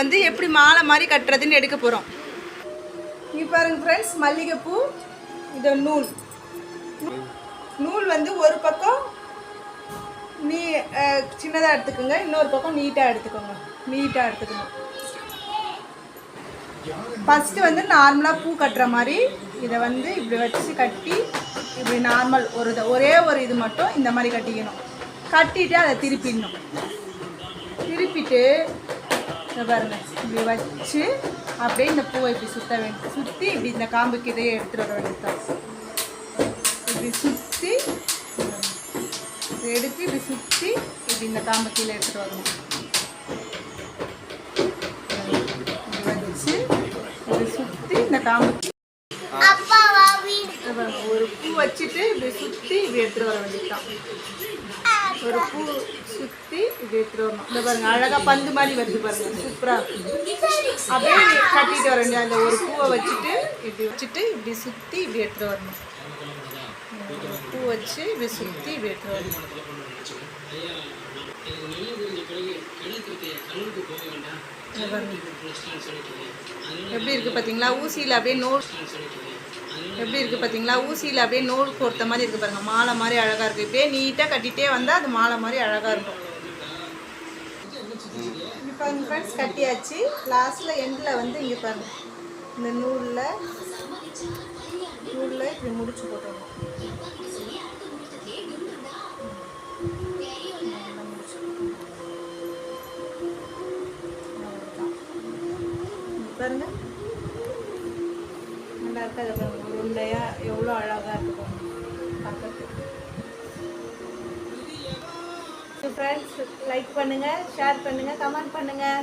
வந்து எப்படி மாலை மாதிரி கட்டுறதுன்னு எடுக்க போகிறோம் இங்கே பாருங்க ஃப்ரெண்ட்ஸ் மல்லிகைப்பூ இது நூல். நூல் வந்து ஒரு பக்கம் நீ சின்னதாக எடுத்துக்கோங்க இன்னொரு பக்கம் நீட்டாக எடுத்துக்கோங்க. நீட்டாக எடுத்துக்கணும் ஃபஸ்ட்டு வந்து நார்மலாக பூ கட்டுற மாதிரி இதை வந்து இப்படி வச்சு கட்டி இப்படி நார்மல் ஒரு ஒரே ஒரு இது மட்டும் இந்த மாதிரி கட்டிக்கணும். கட்டிட்டு அதை திருப்பிடணும். திருப்பிட்டு பாருங்க. இப்படி வச்சு அப்படியே இந்த பூவை இப்படி சுத்த வேண்டும் சுற்றி இப்படி இந்த காம்புக்கு இதையே எடுத்துகிட்டு வர வேண்டியதான் இப்படி சுற்றி எடுத்து இப்படி சுற்றி இப்படி இந்த காம்பு கீழே எடுத்துகிட்டு வரணும். இப்படி வச்சு இப்படி சுற்றி இந்த காம்பு ஒரு பூ வச்சுட்டு இப்படி சுற்றி இப்படி எடுத்துகிட்டு வர வேண்டியதுதான். ஒரு பூ சுற்றி இப்படி எடுத்துகிட்டு வரணும். இந்த பாருங்க அழகாக பந்து மாதிரி வருது பாருங்க சூப்பராக அப்படியே கட்டிட்டு வர வேண்டிய அந்த ஒரு பூவை வச்சுட்டு இப்படி வச்சுட்டு இப்படி சுற்றி இப்படி எடுத்துகிட்டு வரணும். பூ வச்சு இப்படி சுற்றி இப்படி எடுத்துகிட்டு வரணும். எப்படி இருக்குது பார்த்தீங்களா ஊசியில் அப்படியே நோட் எப்படி இருக்குது பார்த்தீங்களா ஊசியில் அப்படியே நூல் கோர்த்த மாதிரி இருக்குது பாருங்கள் மாலை மாதிரி அழகாக இருக்குது இப்படியே நீட்டாக கட்டிகிட்டே வந்தால் அது மாலை மாதிரி அழகாக இருக்கும். இப்போ பாருங்க ஃப்ரெண்ட்ஸ் கட்டியாச்சு. லாஸ்ட்டில் எண்டில் வந்து இங்கே பாருங்கள் இந்த நூலில் நூலில் இப்படி முடிச்சு போட்டுருணும் பாருங்கள் இங்க பாருங்க நல்லா எவ்வளோ அழகாக இருக்கும் பாருங்க பார்க்கறதுக்கு ஃப்ரெண்ட்ஸ் லைக் பண்ணுங்கள் ஷேர் பண்ணுங்கள் கமெண்ட் பண்ணுங்கள்